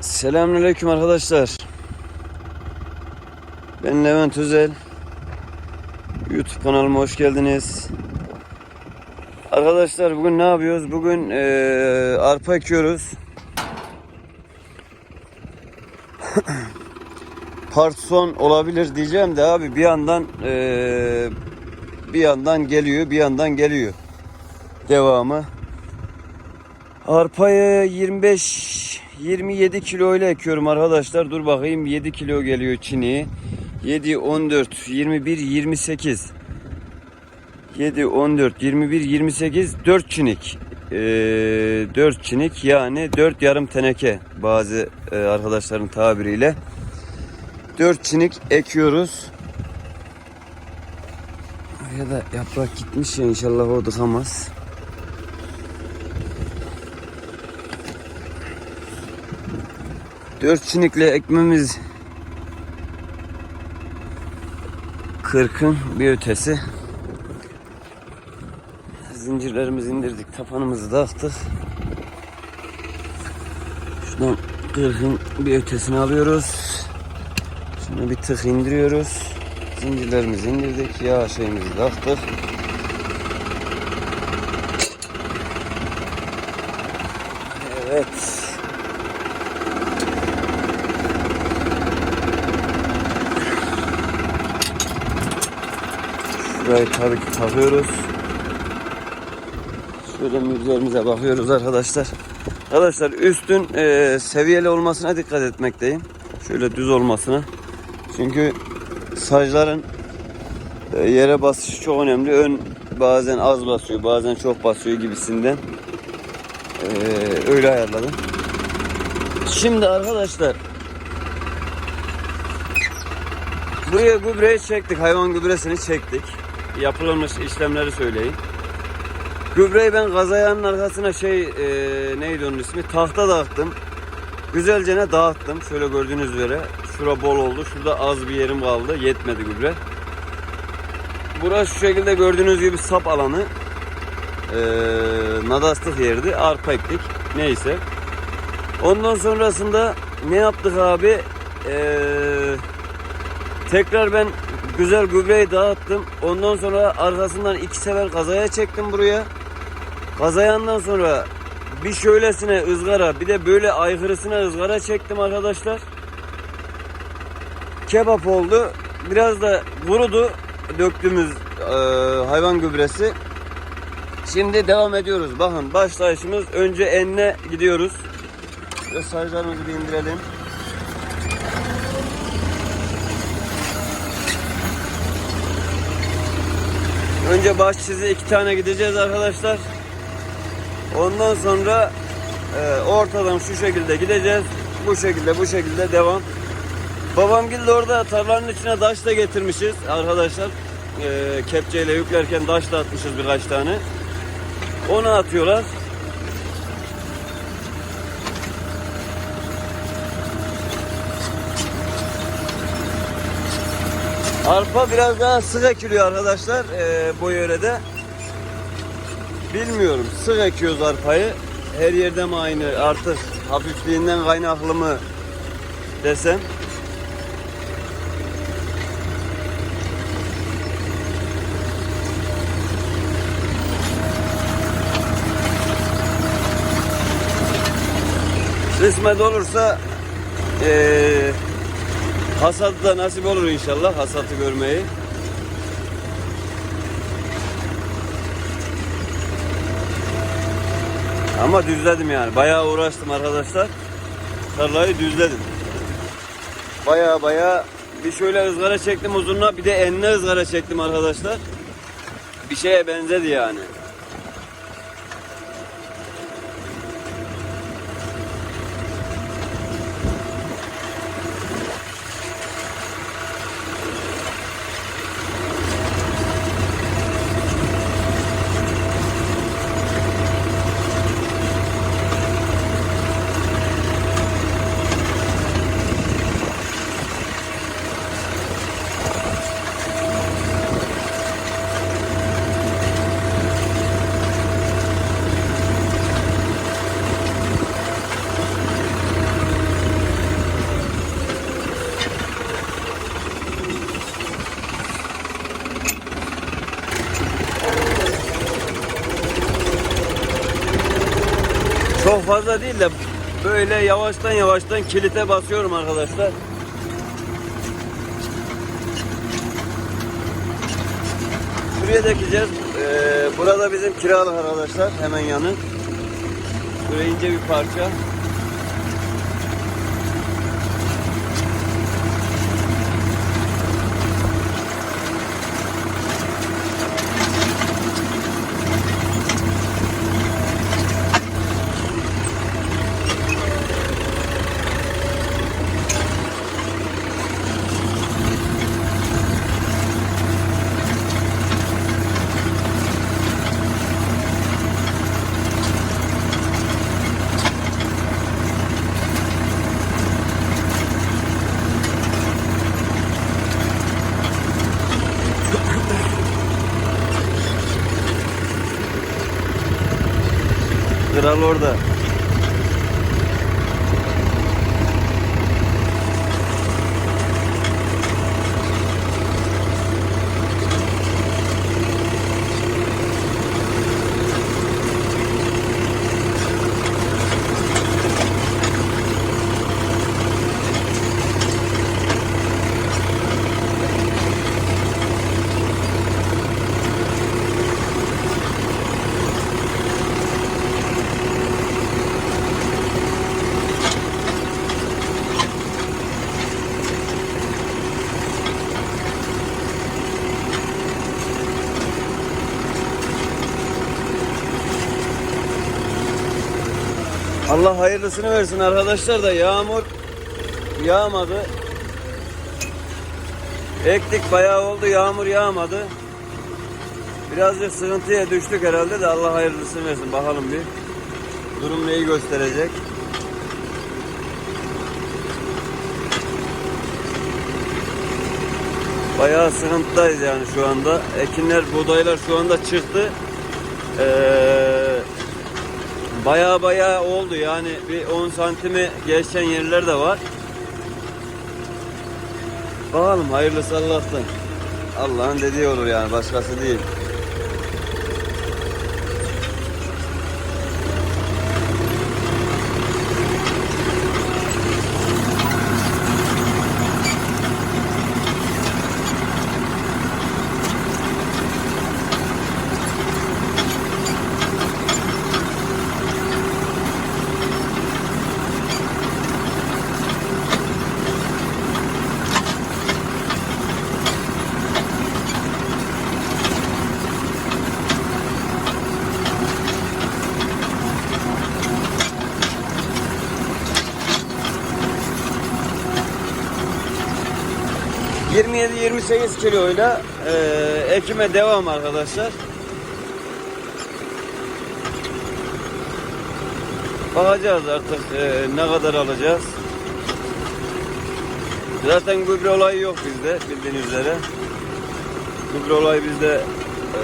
Selamünaleyküm arkadaşlar. Ben Levent Özel. YouTube kanalıma hoş geldiniz. Arkadaşlar bugün ne yapıyoruz? Bugün eee, arpa ekiyoruz. Part son olabilir diyeceğim de abi bir yandan eee, bir yandan geliyor, bir yandan geliyor. Devamı. Arpayı 25 27 kilo ile ekiyorum arkadaşlar. Dur bakayım 7 kilo geliyor çini. 7 14 21 28 7 14 21 28 4 çinik. Ee, 4 çinik yani 4 yarım teneke bazı e, arkadaşların tabiriyle. 4 çinik ekiyoruz. Ya da yaprak gitmiş ya inşallah o dıkamaz. Dört çinikle ekmemiz kırkın bir ötesi. Zincirlerimizi indirdik, tapanımızı taktık. Şuradan kırkın bir ötesini alıyoruz. Şunu bir tık indiriyoruz. Zincirlerimizi indirdik, yağ şeyimizi taktık. Evet. Şurayı tabii ki takıyoruz. Şöyle üzerimize bakıyoruz arkadaşlar. Arkadaşlar üstün e, seviyeli olmasına dikkat etmekteyim. Şöyle düz olmasına. Çünkü sacların e, yere basışı çok önemli. Ön bazen az basıyor, bazen çok basıyor gibisinden. E, öyle ayarladım. Şimdi arkadaşlar Buraya gübreyi çektik. Hayvan gübresini çektik. Yapılmış işlemleri söyleyeyim. Gübreyi ben gazayağının arkasına şey e, neydi onun ismi? Tahta dağıttım. Güzelce ne dağıttım. Şöyle gördüğünüz üzere. Şura bol oldu. Şurada az bir yerim kaldı. Yetmedi gübre. Burası şu şekilde gördüğünüz gibi sap alanı. E, nadastık yerdi. Arpa ektik. Neyse. Ondan sonrasında ne yaptık abi? Eee Tekrar ben güzel gübreyi dağıttım. Ondan sonra arkasından iki sefer kazaya çektim buraya. Kazayandan sonra bir şöylesine ızgara bir de böyle aykırısına ızgara çektim arkadaşlar. Kebap oldu. Biraz da kurudu döktüğümüz e, hayvan gübresi. Şimdi devam ediyoruz. Bakın başlayışımız önce enine gidiyoruz. Ve saclarımızı bir indirelim. Önce baş çizi iki tane gideceğiz arkadaşlar. Ondan sonra e, ortadan şu şekilde gideceğiz. Bu şekilde bu şekilde devam. Babam de orada tarlanın içine taş da getirmişiz arkadaşlar. E, kepçeyle yüklerken taş da atmışız birkaç tane. Onu atıyorlar. Arpa biraz daha sık ekiliyor arkadaşlar e, bu yörede. Bilmiyorum sık ekiyoruz arpayı. Her yerde mi aynı artık hafifliğinden kaynaklı mı desem. Kısmet olursa eee Hasat da nasip olur inşallah hasatı görmeyi. Ama düzledim yani. Bayağı uğraştım arkadaşlar. Tarlayı düzledim. Bayağı bayağı bir şöyle ızgara çektim uzunluğa bir de enine ızgara çektim arkadaşlar. Bir şeye benzedi yani. Fazla değil de böyle yavaştan yavaştan kilite basıyorum arkadaşlar. Şuraya dikeceğiz. Ee, burada bizim kiralık arkadaşlar hemen yanı. Buraya ince bir parça. Kral orada. Allah hayırlısını versin arkadaşlar da yağmur yağmadı. Ektik bayağı oldu yağmur yağmadı. Birazcık sıkıntıya düştük herhalde de Allah hayırlısını versin bakalım bir. Durum neyi gösterecek. Bayağı sıkıntıdayız yani şu anda. Ekinler, buğdaylar şu anda çıktı. Ee, Baya baya oldu yani bir 10 santimi geçen yerler de var. Bakalım hayırlısı Allah'tan. Allah'ın dediği olur yani başkası değil. ...27-28 kiloyla e, ekime devam arkadaşlar. Bakacağız artık e, ne kadar alacağız. Zaten gübre olayı yok bizde bildiğiniz üzere. Gübre olayı bizde e,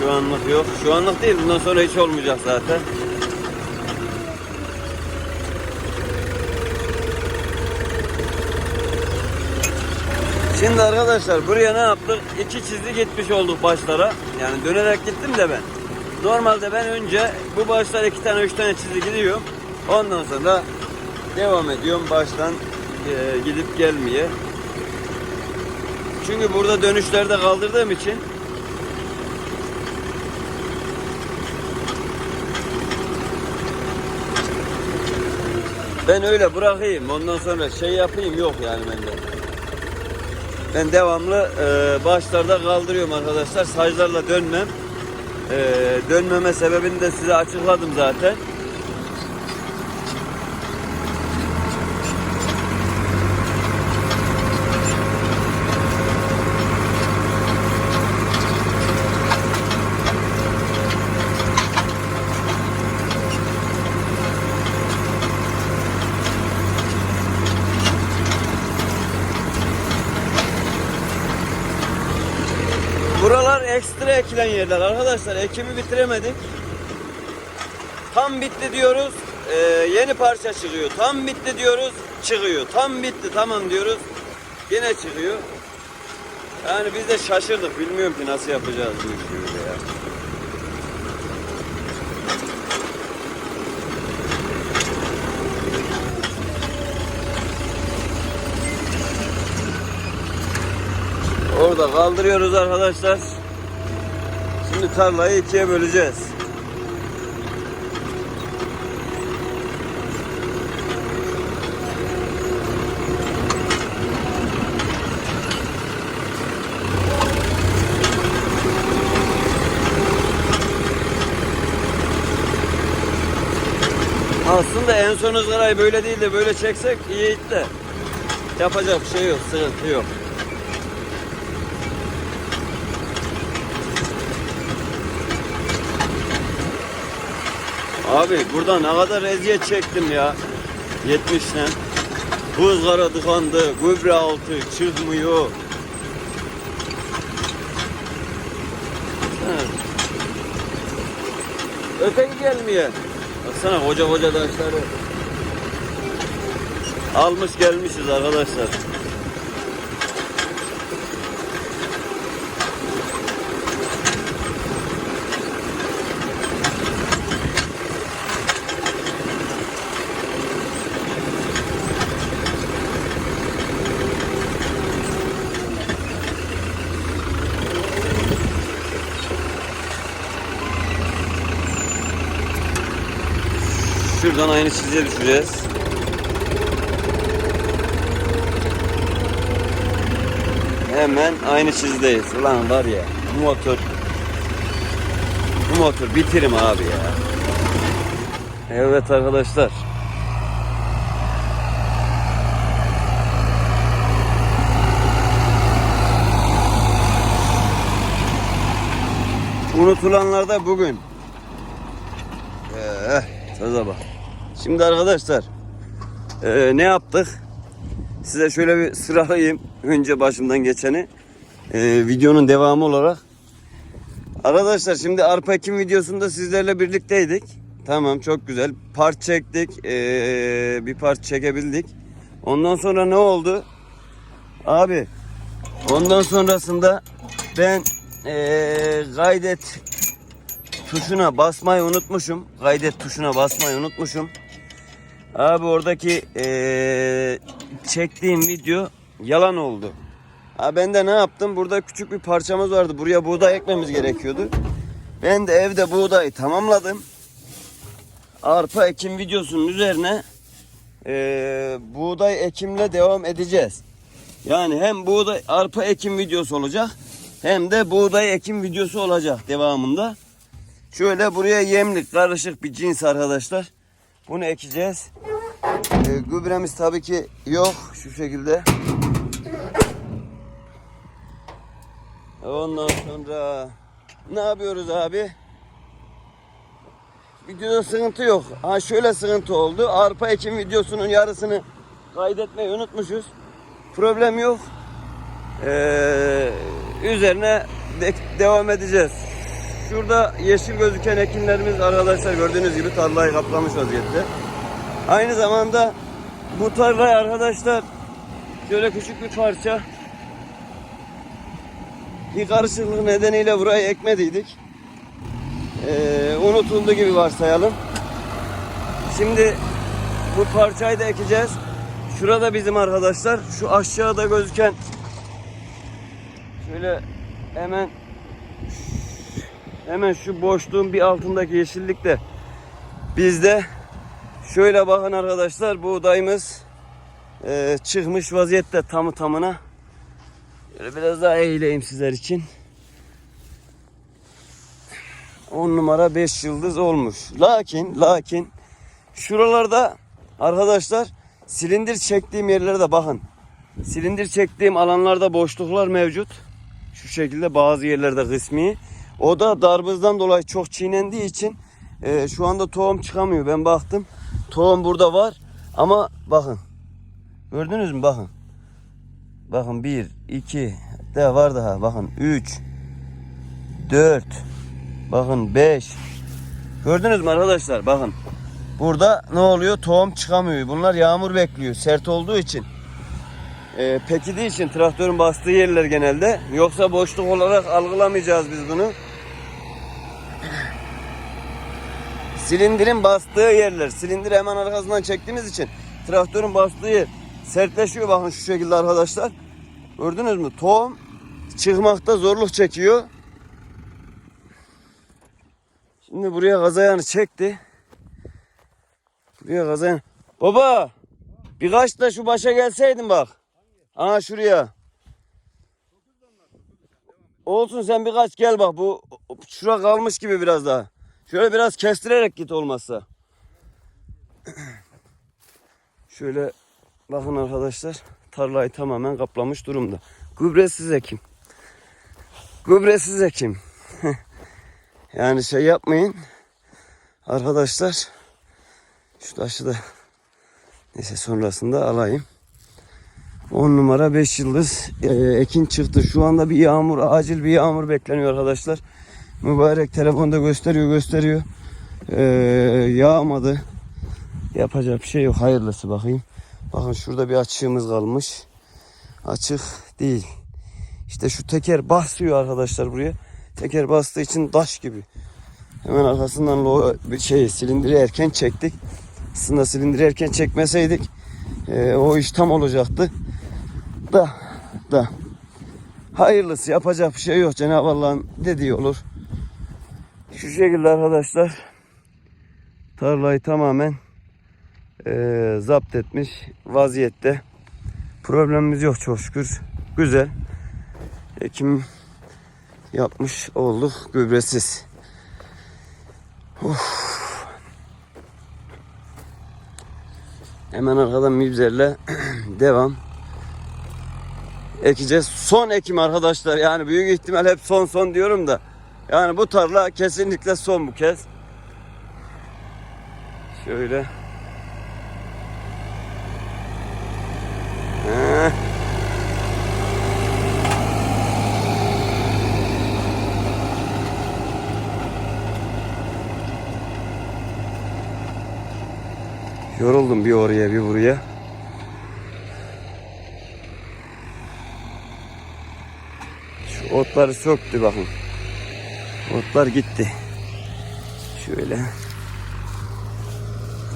şu anlık yok. Şu anlık değil bundan sonra hiç olmayacak zaten. Şimdi arkadaşlar buraya ne yaptık? İki çizgi gitmiş olduk başlara. Yani dönerek gittim de ben. Normalde ben önce bu başlara iki tane üç tane çizgi gidiyorum. Ondan sonra devam ediyorum baştan e, gidip gelmeye. Çünkü burada dönüşlerde kaldırdığım için ben öyle bırakayım. Ondan sonra şey yapayım yok yani bende. Ben devamlı e, başlarda kaldırıyorum arkadaşlar. Saclarla dönmem. E, dönmeme sebebini de size açıkladım zaten. yerler arkadaşlar. Ekimi bitiremedik. Tam bitti diyoruz. E, yeni parça çıkıyor. Tam bitti diyoruz. Çıkıyor. Tam bitti tamam diyoruz. Yine çıkıyor. Yani biz de şaşırdık. Bilmiyorum ki nasıl yapacağız bu işi ya. Orada kaldırıyoruz arkadaşlar. Şimdi tarlayı ikiye böleceğiz. Aslında en son ızgarayı böyle değil de böyle çeksek iyiydi de. Yapacak bir şey yok, sıkıntı yok. Abi burada ne kadar eziyet çektim ya. 70'le. Bu ızgara tıkandı, gübre altı çıkmıyor. Öteki gelmiyor. Baksana koca koca taşları. Almış gelmişiz arkadaşlar. Şuradan aynı çizgiye düşeceğiz. Hemen aynı çizgideyiz. Ulan var ya bu motor bu motor bitirim abi ya. Evet arkadaşlar. Unutulanlar da bugün. Eh, söze bak. Şimdi arkadaşlar eee, ne yaptık? Size şöyle bir sıralayayım. Önce başımdan geçeni. Eee, videonun devamı olarak. Arkadaşlar şimdi arpa ekim videosunda sizlerle birlikteydik. Tamam çok güzel. Part çektik. eee, bir part çekebildik. Ondan sonra ne oldu? Abi ondan sonrasında ben eee kaydet tuşuna basmayı unutmuşum. Kaydet tuşuna basmayı unutmuşum. Abi oradaki eee, çektiğim video yalan oldu. Ha ben de ne yaptım? Burada küçük bir parçamız vardı. Buraya buğday ekmemiz gerekiyordu. Ben de evde buğdayı tamamladım. Arpa ekim videosunun üzerine eee, buğday ekimle devam edeceğiz. Yani hem buğday arpa ekim videosu olacak hem de buğday ekim videosu olacak devamında. Şöyle buraya yemlik karışık bir cins arkadaşlar. Bunu ekeceğiz. Ee, gübremiz tabii ki yok şu şekilde. Ondan sonra ne yapıyoruz abi? Videoda sıkıntı yok. Ha şöyle sıkıntı oldu. Arpa ekim videosunun yarısını kaydetmeyi unutmuşuz. Problem yok. Ee, üzerine de- devam edeceğiz. Şurada yeşil gözüken ekinlerimiz arkadaşlar gördüğünüz gibi tarlayı kaplamış vaziyette. Aynı zamanda bu tarlayı arkadaşlar şöyle küçük bir parça bir karışıklık nedeniyle burayı ekmediydik. Ee, unutuldu gibi varsayalım. Şimdi bu parçayı da ekeceğiz. Şurada bizim arkadaşlar şu aşağıda gözüken şöyle hemen hemen şu boşluğun bir altındaki yeşillikte bizde. Şöyle bakın arkadaşlar buğdayımız e, çıkmış vaziyette tamı tamına. Şöyle biraz daha eğileyim sizler için. 10 numara 5 yıldız olmuş. Lakin lakin şuralarda arkadaşlar silindir çektiğim yerlerde bakın. Silindir çektiğim alanlarda boşluklar mevcut. Şu şekilde bazı yerlerde kısmi o da darbızdan dolayı çok çiğnendiği için e, şu anda tohum çıkamıyor. Ben baktım. Tohum burada var. Ama bakın. Gördünüz mü? Bakın. Bakın 1, 2, daha var daha. Bakın 3, 4, bakın 5. Gördünüz mü arkadaşlar? Bakın. Burada ne oluyor? Tohum çıkamıyor. Bunlar yağmur bekliyor. Sert olduğu için. Ee, pekidiği için traktörün bastığı yerler genelde. Yoksa boşluk olarak algılamayacağız biz bunu. Silindirin bastığı yerler. Silindiri hemen arkasından çektiğimiz için traktörün bastığı yer sertleşiyor bakın şu şekilde arkadaşlar. Gördünüz mü? Tohum çıkmakta zorluk çekiyor. Şimdi buraya gazayağını çekti. Buraya gazayağını. Baba birkaç da şu başa gelseydin bak. Aha şuraya. Olsun sen birkaç gel bak bu şura kalmış gibi biraz daha. Şöyle biraz kestirerek git olmazsa. Şöyle bakın arkadaşlar tarlayı tamamen kaplamış durumda. Gübresiz ekim. Gübresiz ekim. yani şey yapmayın. Arkadaşlar şu taşı da neyse sonrasında alayım. 10 numara 5 yıldız e, ekin çıktı. Şu anda bir yağmur, acil bir yağmur bekleniyor arkadaşlar. Mübarek telefonda gösteriyor, gösteriyor. E, yağmadı. Yapacak bir şey yok. Hayırlısı bakayım. Bakın şurada bir açığımız kalmış. Açık değil. İşte şu teker basıyor arkadaşlar buraya. Teker bastığı için taş gibi. Hemen arkasından bir şey silindiri erken çektik. Aslında silindiri erken çekmeseydik e, o iş tam olacaktı. Da da hayırlısı yapacak bir şey yok. Cenab-ı Allah'ın dediği olur. Şu şekilde arkadaşlar tarlayı tamamen e, zapt etmiş vaziyette. Problemimiz yok çok şükür. Güzel. Ekim yapmış olduk gübresiz. Of. Hemen arkadan mibzerle devam. Ekeceğiz. Son ekim arkadaşlar. Yani büyük ihtimal hep son son diyorum da. Yani bu tarla kesinlikle son bu kez. Şöyle. Yoruldum bir oraya bir buraya. Şu otları söktü bakın. Otlar gitti. Şöyle.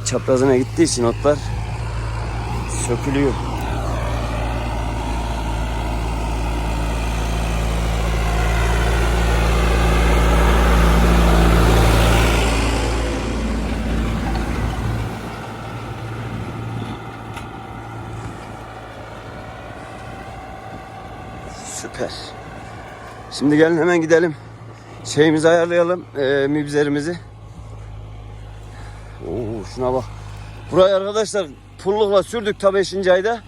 Çaprazına gittiği için otlar sökülüyor. Süper. Şimdi gelin hemen gidelim. Şeyimizi ayarlayalım. E, mibzerimizi. Oo, şuna bak. Burayı arkadaşlar pullukla sürdük ta 5. ayda.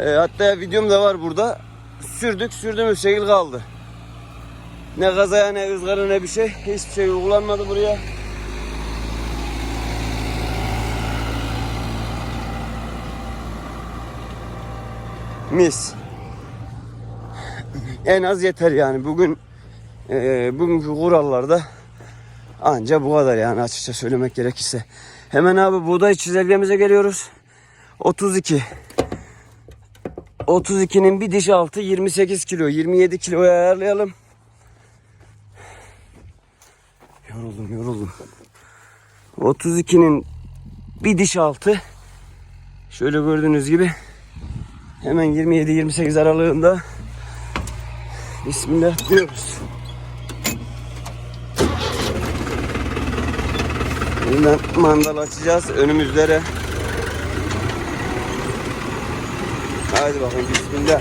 E, hatta videom da var burada. Sürdük sürdüğümüz şekil kaldı. Ne kazaya ne ızgara ne bir şey. Hiçbir şey uygulanmadı buraya. Mis. En az yeter yani. Bugün e, bugünkü kurallarda anca bu kadar yani açıkça söylemek gerekirse. Hemen abi buğday çizelgemize geliyoruz. 32. 32'nin bir diş altı 28 kilo. 27 kiloya ayarlayalım. Yoruldum yoruldum. 32'nin bir diş altı şöyle gördüğünüz gibi hemen 27-28 aralığında Bismillah diyoruz. Buradan mandal açacağız önümüzlere. Haydi bakayım Bismillah.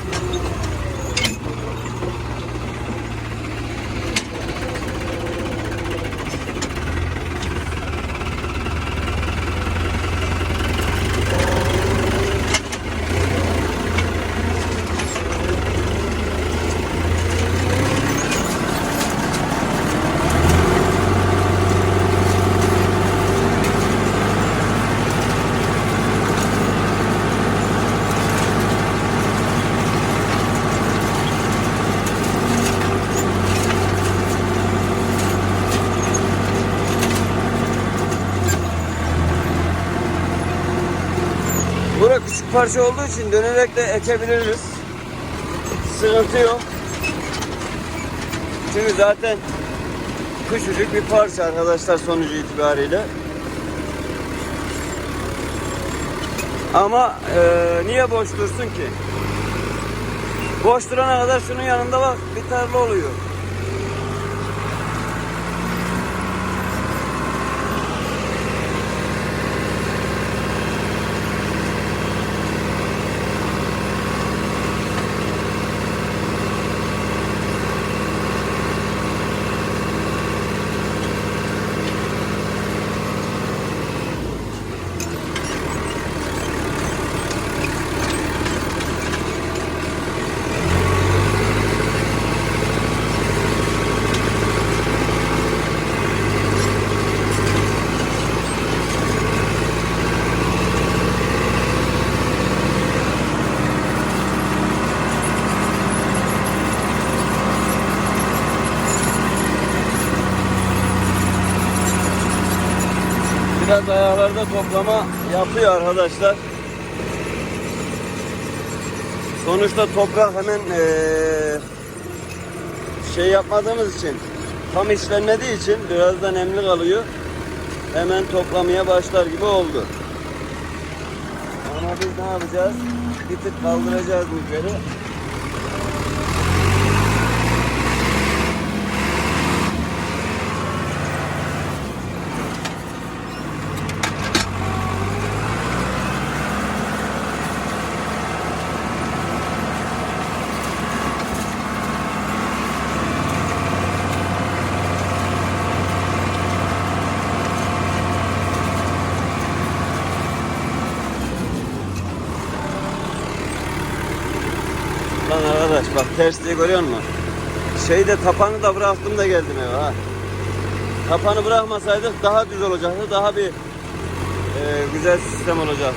Parça olduğu için dönerek de ekebiliriz. Sıkıntı yok. Çünkü zaten küçücük bir parça arkadaşlar sonucu itibariyle. Ama e, niye boş dursun ki? Boş durana kadar şunun yanında bak bir tarla oluyor. Biraz ayaklarda toplama yapıyor arkadaşlar. Sonuçta toprak hemen eee, şey yapmadığımız için tam işlenmediği için biraz da nemli kalıyor. Hemen toplamaya başlar gibi oldu. Ama biz ne yapacağız? Bir tık kaldıracağız yukarı. Tersliği görüyor musun? Şeyde tapanı da bıraktım da geldim eve ha. Tapanı bırakmasaydık daha düz olacaktı. Daha bir e, güzel sistem olacak.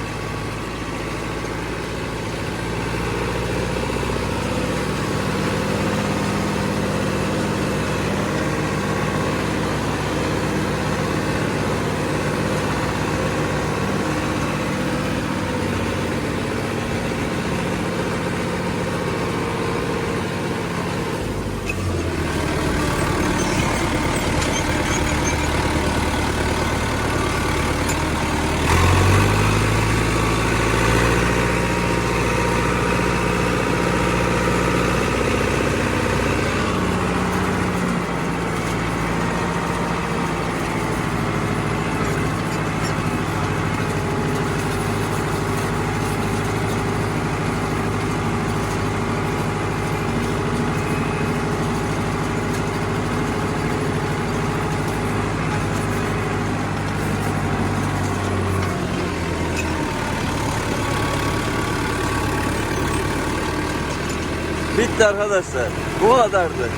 Bitti arkadaşlar. Bu kadardı.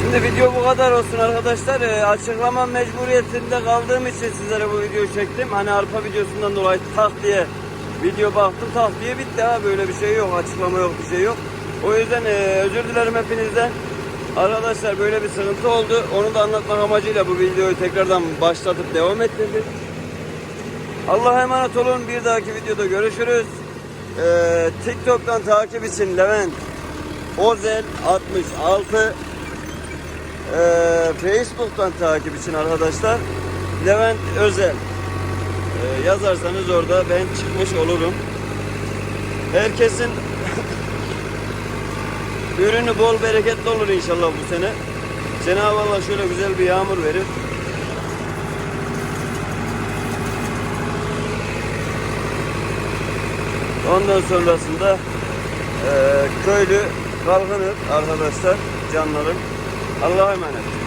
Şimdi video bu kadar olsun arkadaşlar. Ee, açıklama mecburiyetinde kaldığım için sizlere bu videoyu çektim. Hani arpa videosundan dolayı tak diye video baktım tak diye bitti ha. Böyle bir şey yok. Açıklama yok bir şey yok. O yüzden e, özür dilerim hepinizden. Arkadaşlar böyle bir sıkıntı oldu. Onu da anlatmak amacıyla bu videoyu tekrardan başlatıp devam ettirdim. Allah'a emanet olun. Bir dahaki videoda görüşürüz. Ee, TikTok'tan takip için Levent Ozel 66 ee, Facebook'tan takip için arkadaşlar Levent Özel Ee, yazarsanız orada ben çıkmış olurum. Herkesin ürünü bol bereketli olur inşallah bu sene. Cenab-ı Allah şöyle güzel bir yağmur verir. Ondan sonrasında eee köylü kalkınır arkadaşlar canlarım. Allah'a emanet.